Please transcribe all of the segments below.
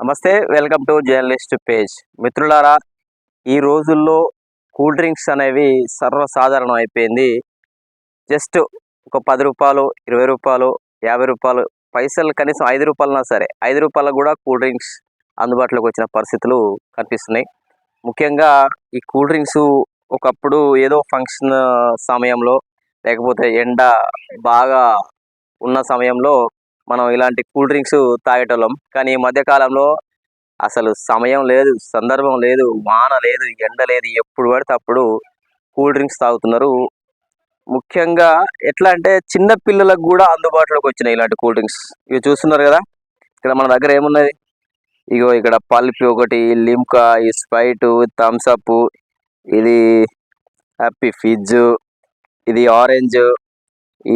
నమస్తే welcome to journalist page. మిత్రులారా ఈ రోజుల్లో కూల్ డ్రింక్స్ అనేవి సర్వసాధారణం అయిపోయింది. జస్ట్ ఒక పది రూపాయలు ఇరవై రూపాయలు యాభై రూపాయలు పైసలు కనీసం ఐదు రూపాయలన్నా సరే ఐదు రూపాయలకు కూడా కూల్ డ్రింక్స్ అందుబాటులోకి వచ్చిన పరిస్థితులు కనిపిస్తున్నాయి. ముఖ్యంగా ఈ కూల్ డ్రింక్స్ ఒకప్పుడు ఏదో ఫంక్షన్ సమయంలో లేకపోతే ఎండ బాగా ఉన్న సమయంలో మనం ఇలాంటి కూల్ డ్రింక్స్ తాగేటోళ్ళం. కానీ ఈ మధ్యకాలంలో అసలు సమయం లేదు సందర్భం లేదు వాన లేదు ఎండ లేదు ఎప్పుడు పడితే అప్పుడు కూల్ డ్రింక్స్ తాగుతున్నారు. ముఖ్యంగా ఎట్లా అంటే చిన్న పిల్లలకు కూడా అందుబాటులోకి వచ్చినాయి ఇలాంటి కూల్ డ్రింక్స్. ఇవి చూస్తున్నారు కదా? ఇక్కడ మన దగ్గర ఏమున్నది? ఇగో ఇక్కడ పల్పి ఒకటి లిమ్కా ఈ స్ప్రైట్ థమ్స్ అప్ ఇది హ్యాపీ ఫిజ్ ఇది ఆరెంజ్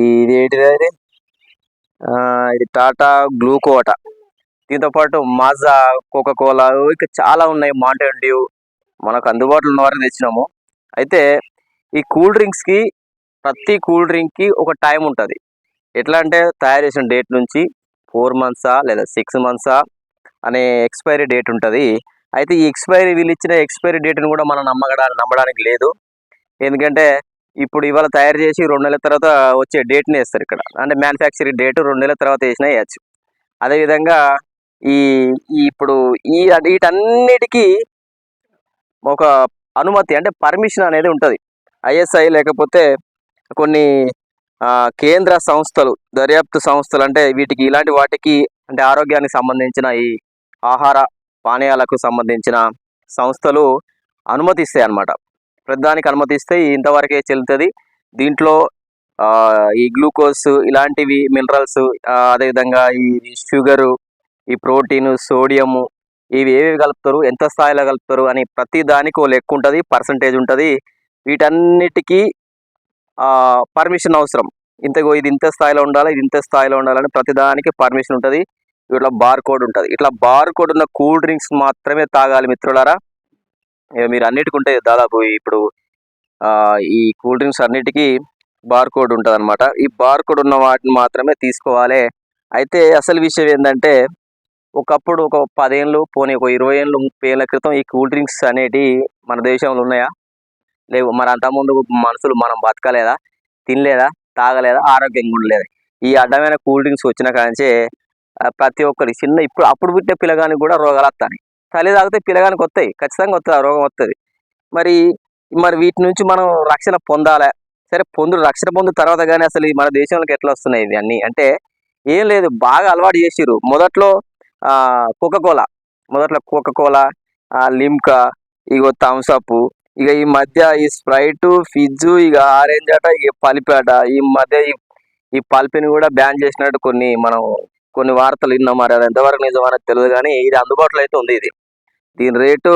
ఇది ఏంటిది అది? ఇది టాటా గ్లూకోట దీంతో పాటు మాజా కోకోకోలా కోలా చాలా ఉన్నాయి మౌంటైన్ డ్యూ మనకు అందుబాటులో ఉన్న వారిని తెచ్చినాము. అయితే ఈ కూల్ డ్రింక్స్కి ప్రతి కూల్ డ్రింక్కి ఒక టైం ఉంటుంది. ఎట్లా అంటే తయారు చేసిన డేట్ నుంచి ఫోర్ మంత్సా లేదా సిక్స్ మంత్సా అనే ఎక్స్పైరీ డేట్ ఉంటుంది. అయితే ఈ ఎక్స్పైరీ వీళ్ళు ఇచ్చిన ఎక్స్పైరీ డేట్ని కూడా మనం నమ్మగడా నమ్మడానికి లేదు. ఎందుకంటే ఇప్పుడు ఇవాళ తయారు చేసి రెండు నెలల తర్వాత వచ్చే డేట్ని వేస్తారు ఇక్కడ. అంటే మ్యానుఫ్యాక్చరింగ్ డేట్ రెండు నెలల తర్వాత వేసినా వేయచ్చు. అదేవిధంగా ఈ ఈ ఇప్పుడు ఈ వీటన్నిటికీ ఒక అనుమతి అంటే పర్మిషన్ అనేది ఉంటుంది. ఐఎస్ఐ లేకపోతే కొన్ని కేంద్ర సంస్థలు దర్యాప్తు సంస్థలు అంటే వీటికి ఇలాంటి వాటికి అంటే ఆరోగ్యానికి సంబంధించిన ఈ ఆహార పానీయాలకు సంబంధించిన సంస్థలు అనుమతిస్తాయి అన్నమాట ప్రతిదానికి అనుమతిస్తే ఇంతవరకే చెల్లుతుంది. దీంట్లో ఆ, ఈ గ్లూకోజ్ ఇలాంటివి మినరల్స్ అదేవిధంగా ఈ షుగరు ఈ ప్రోటీన్ సోడియము ఇవి ఏవి కలుపుతారు ఎంత స్థాయిలో కలుపుతారు అని ప్రతి దానికి ఓ లెక్క ఉంటుంది పర్సంటేజ్ ఉంటుంది. వీటన్నిటికీ పర్మిషన్ అవసరం. ఇంతగో ఇది ఇంత స్థాయిలో ఉండాలి ఇది ఇంత స్థాయిలో ఉండాలని ప్రతి దానికి పర్మిషన్ ఉంటుంది. ఇట్లా బార్ కోడ్ ఉంటుంది. ఇట్లా బార్ కోడ్ ఉన్న కూల్ డ్రింక్స్ మాత్రమే తాగాలి మిత్రులారా. ఇక మీరు అన్నిటికుంటే ఉంటాయి దాదాపు ఇప్పుడు ఆ, ఈ కూల్ డ్రింక్స్ అన్నిటికీ బార్ కోడ్ ఉంటుంది అనమాట ఈ బార్ కోడ్ ఉన్న వాటిని మాత్రమే తీసుకోవాలి. అయితే అసలు విషయం ఏంటంటే ఒకప్పుడు ఒక పదేళ్ళు పోనీ ఒక ఇరవై ఏళ్ళు ముప్పై ఏళ్ళ క్రితం ఈ కూల్ డ్రింక్స్ అనేటి మన దేశంలో ఉన్నాయా? లేవు. మన అంతకుముందు మనుషులు మనం బతకలేదా? తినలేదా? తాగలేదా? ఆరోగ్యంగా ఉండలేదా? ఈ అడ్డమైన కూల్ డ్రింక్స్ వచ్చిన కాంచే ప్రతి ఒక్కరికి చిన్న ఇప్పుడు అప్పుడు పుట్టిన పిల్లగానికి కూడా రోగాలు వస్తాయి తల్లి తాగితే పిల్లగానికి వస్తాయి. ఖచ్చితంగా వస్తుంది ఆ రోగం వస్తుంది. మరి మరి వీటి నుంచి మనం రక్షణ పొందాలి? సరే పొందు రక్షణ పొందు తర్వాత కానీ అసలు మన దేశంలోకి ఎట్లా వస్తున్నాయి ఇవి అన్నీ? అంటే ఏం లేదు బాగా అలవాటు చేసిర్రు. మొదట్లో కోకోకోలా మొదట్లో కోకోకోలా లిమ్కా ఇగో థమ్స్అప్ ఇక ఈ మధ్య ఈ స్ప్రైట్ ఫిజ్ ఇక ఆరెంజ్ అట ఇక పలిపేట ఈ మధ్య ఈ ఈ పల్పిని కూడా బ్యాన్ చేసినట్టు కొన్ని మనం కొన్ని వార్తలు విన్నాం మరి. అది ఎంతవరకు నిజం అనేది తెలియదు కానీ ఇది అందుబాటులో అయితే ఉంది ఇది. దీని రేటు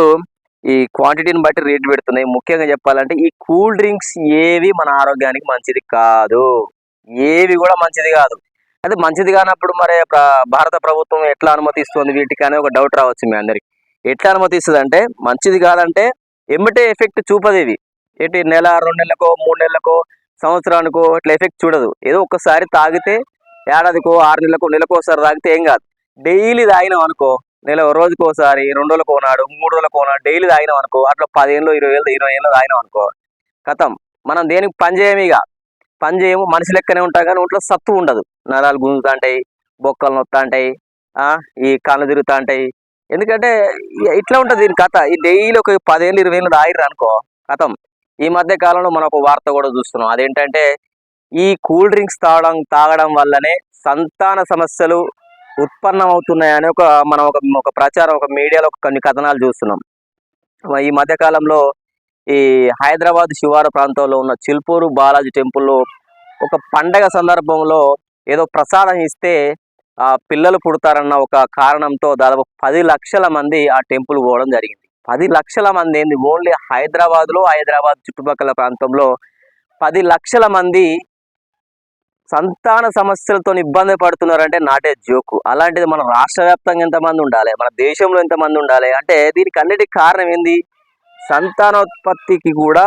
ఈ క్వాంటిటీని బట్టి రేటు పెడుతున్నాయి. ముఖ్యంగా చెప్పాలంటే ఈ కూల్ డ్రింక్స్ ఏవి మన ఆరోగ్యానికి మంచిది కాదు. ఏవి కూడా మంచిది కాదు. అదే మంచిది కానప్పుడు మరి భారత ప్రభుత్వం ఎట్లా అనుమతిస్తుంది? వీటికి అనే ఒక డౌట్ రావచ్చు మీ అందరికి. ఎట్లా అనుమతిస్తుంది అంటే మంచిది కాదంటే ఎమ్మటే ఎఫెక్ట్ చూపదు ఇవి. ఏంటి నెల రెండు నెలలకో మూడు నెలలకో సంవత్సరానికో ఇట్లా ఎఫెక్ట్ చూడదు. ఏదో ఒక్కసారి తాగితే ఏడాదికో ఆరు నెలలకో నెలకోసారి తాగితే ఏం కాదు. డైలీ తాగినాం అనుకో నెల రోజుకోసారి రెండు రోజులకు కోనాడు మూడు రోజులకు ఓనాడు డైలీ తాగినాం అనుకో అట్లా పదిహేను ఇరవై వేలు ఇరవై ఏళ్ళు తాగినాం అనుకో. కథం మనం దేనికి పని చేయము ఇక? పని చేయము మనిషి లెక్కనే ఉంటాం కానీ ఒంట్లో సత్తు ఉండదు. నరాలు గుంజుతాంటాయి బొక్కలు నొత్తాంటాయి ఆ, ఈ కళ్ళు తిరుగుతాంటాయి. ఎందుకంటే ఇట్లా ఉంటుంది దీని కథ. ఈ డైలీ ఒక పదేళ్ళు ఇరవై ఏళ్ళు తాగిర్రు అనుకో కథం ఈ మధ్య కాలంలో మనం ఒక వార్త కూడా చూస్తున్నాం. అదేంటంటే ఈ కూల్ డ్రింక్స్ తాగడం తాగడం వల్లనే సంతాన సమస్యలు ఉత్పన్నం అవుతున్నాయని ఒక మనం ఒక ఒక ప్రచారం ఒక మీడియాలో ఒక కొన్ని కథనాలు చూస్తున్నాం. ఈ మధ్యకాలంలో ఈ హైదరాబాద్ శివారు ప్రాంతంలో ఉన్న చిల్పూరు బాలాజీ టెంపుల్లో ఒక పండగ సందర్భంలో ఏదో ప్రసాదం ఇస్తే ఆ పిల్లలు పుడతారన్న ఒక కారణంతో దాదాపు పది లక్షల మంది ఆ టెంపుల్ పోవడం జరిగింది. పది లక్షల మంది ఏంది? ఓన్లీ హైదరాబాద్లో హైదరాబాద్ చుట్టుపక్కల ప్రాంతంలో పది లక్షల మంది సంతాన సమస్యలతో ఇబ్బంది పడుతున్నారంటే నాటే జోకు. అలాంటిది మన రాష్ట్ర వ్యాప్తంగా ఎంతమంది ఉండాలి? మన దేశంలో ఎంతమంది ఉండాలి? అంటే దీనికి అన్నిటికి కారణం ఏంది? సంతానోత్పత్తికి కూడా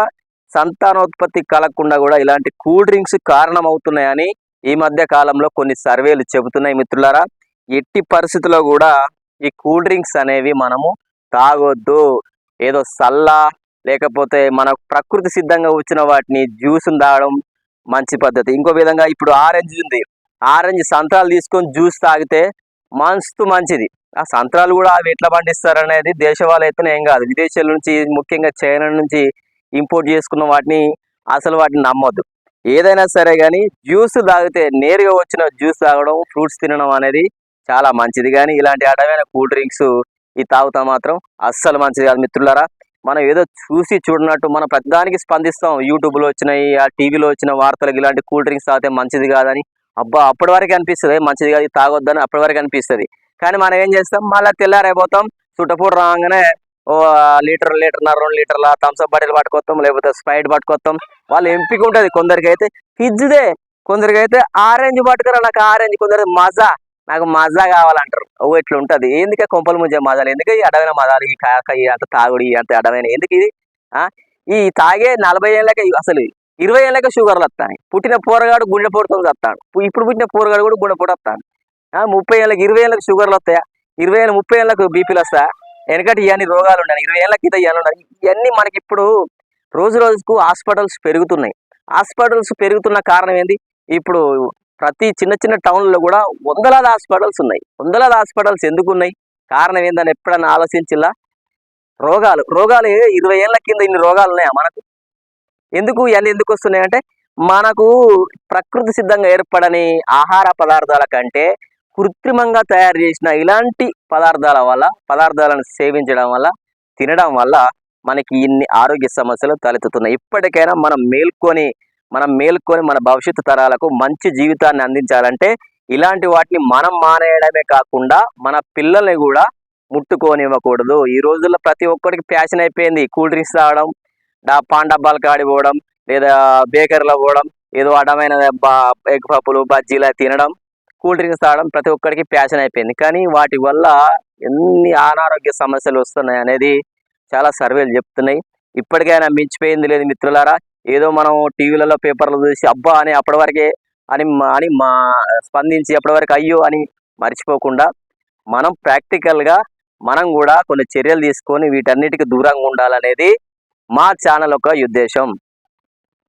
సంతానోత్పత్తి కలగకుండా కూడా ఇలాంటి కూల్ డ్రింక్స్ కారణం అవుతున్నాయని ఈ మధ్య కాలంలో కొన్ని సర్వేలు చెబుతున్నాయి మిత్రులారా. ఎట్టి పరిస్థితుల్లో కూడా ఈ కూల్ డ్రింక్స్ అనేవి మనము తాగొద్దు. ఏదో సల్లా లేకపోతే మన ప్రకృతి సిద్ధంగా వచ్చిన వాటిని జ్యూస్ని తాగడం మంచి పద్ధతి. ఇంకో విధంగా ఇప్పుడు ఆరెంజ్ ఉంది. ఆరెంజ్ సంత్రాలు తీసుకొని జ్యూస్ తాగితే మస్తు మంచిది. ఆ సంత్రాలు కూడా అవి ఎట్లా పండిస్తారు అనేది దేశవాళీ అయితేనే ఏం కాదు. విదేశాల నుంచి ముఖ్యంగా చైనా నుంచి ఇంపోర్ట్ చేసుకున్న వాటిని అసలు వాటిని నమ్మొద్దు. ఏదైనా సరే కానీ జ్యూస్ తాగితే నేరుగా వచ్చిన జ్యూస్ తాగడం ఫ్రూట్స్ తినడం అనేది చాలా మంచిది. కానీ ఇలాంటి అడవైన కూల్ డ్రింక్స్ ఈ తాగుతా మాత్రం అస్సలు మంచిది కాదు మిత్రులారా. మనం ఏదో చూసి చూడనట్టు మనం ప్రతిదానికి స్పందిస్తాం. యూట్యూబ్లో వచ్చినాయి ఆ టీవీలో వచ్చిన వార్తలకు ఇలాంటి కూల్ డ్రింక్స్ తాగితే మంచిది కాదని. అబ్బా అప్పటి వరకు అనిపిస్తుంది. మంచిది కాదు తాగొద్దని అప్పటి వరకు అనిపిస్తుంది. కానీ మనం ఏం చేస్తాం? మళ్ళీ తెల్లారైపోతాం. చుట్టపూట రాగానే ఓ లీటర్ లీటర్న్నర రెండు లీటర్ల థమ్స్అప్ బాటిల్ పట్టుకొస్తాం లేకపోతే స్ప్రైట్ పట్టుకొస్తాం వాళ్ళు ఎంపిక ఉంటుంది. కొందరికైతే అయితే ఫిజ్దే కొందరికైతే ఆరెంజ్ పట్టుకురా నాకు ఆరెంజ్ కొందరికి మజా. నాకు మజా కావాలంటారు. ఓ ఇట్లా ఉంటుంది ఎందుకే కొంపలు ముంచే మజాలు? ఎందుకు ఈ అడవైన మజాలు? ఈ కాక ఈ అంత తాగుడు ఈ అంత అడవైన ఎందుకు ఇది? ఆ? ఈ తాగే నలభై ఏళ్ళకే అసలు ఇరవై ఏళ్ళకే షుగర్లు వస్తాయి. పుట్టిన పోరగాడు గుండెపోటుతో వస్తాడు ఇప్పుడు పుట్టిన పోరగాడు కూడా గుండెపోటు వస్తాడు. ఆ, ముప్పై ఏళ్ళకి ఇరవై ఏళ్ళకి షుగర్లు వస్తాయా? ఇరవై ఏళ్ళ ముప్పై ఏళ్ళకు బీపీలు వస్తాయా? వెనకటి ఇవన్నీ రోగాలు ఉన్నాయి. ఇరవై ఏళ్ళ కింద ఇవన్నీ ఉన్నాయి. ఇవన్నీ మనకి ఇప్పుడు రోజు రోజుకు హాస్పిటల్స్ పెరుగుతున్నాయి. హాస్పిటల్స్ పెరుగుతున్న కారణం ఏంది? ఇప్పుడు ప్రతి చిన్న చిన్న టౌన్లో కూడా వందలాది హాస్పిటల్స్ ఉన్నాయి. వందలాది హాస్పిటల్స్ ఎందుకు ఉన్నాయి కారణం ఏందని ఎప్పుడన్నా ఆలోచించిలా రోగాలు రోగాలు ఇరవై ఏళ్ళ కింద ఇన్ని రోగాలు ఉన్నాయా మనకు? ఎందుకు ఇవన్నీ ఎందుకు వస్తున్నాయి అంటే మనకు ప్రకృతి సిద్ధంగా ఏర్పడని ఆహార పదార్థాల కంటే కృత్రిమంగా తయారు చేసిన ఇలాంటి పదార్థాల వల్ల పదార్థాలను సేవించడం వల్ల తినడం వల్ల మనకి ఇన్ని ఆరోగ్య సమస్యలు తలెత్తుతున్నాయి. ఇప్పటికైనా మనం మేల్కొని మనం మేల్కొని మన భవిష్యత్తు తరాలకు మంచి జీవితాన్ని అందించాలంటే ఇలాంటి వాటిని మనం మానేయడమే కాకుండా మన పిల్లల్ని కూడా ముట్టుకోనివ్వకూడదు. ఈ రోజుల్లో ప్రతి ఒక్కరికి ప్యాషన్ అయిపోయింది. కూల్ డ్రింక్స్ తాగడం డా పాన్ డబ్బాలు కాడిపోవడం లేదా బేకరీలో పోవడం ఏదో అడమైన బా- ఎగ్ పప్పులు బజ్జీలు తినడం కూల్ డ్రింక్స్ తాగడం ప్రతి ఒక్కరికి ప్యాషన్ అయిపోయింది. కానీ వాటి వల్ల ఎన్ని అనారోగ్య సమస్యలు వస్తున్నాయి అనేది చాలా సర్వేలు చెప్తున్నాయి. ఇప్పటికైనా మించిపోయింది లేదు మిత్రులారా. ఏదో మనం టీవీలలో పేపర్లు చూసి అబ్బా అని అప్పటి వరకే అని మా- అని మా స్పందించి అప్పటి వరకు అయ్యో అని మర్చిపోకుండా మనం ప్రాక్టికల్గా మనం కూడా కొన్ని చర్యలు తీసుకొని వీటన్నిటికీ దూరంగా ఉండాలనేది మా ఛానల్ యొక్క ఉద్దేశం.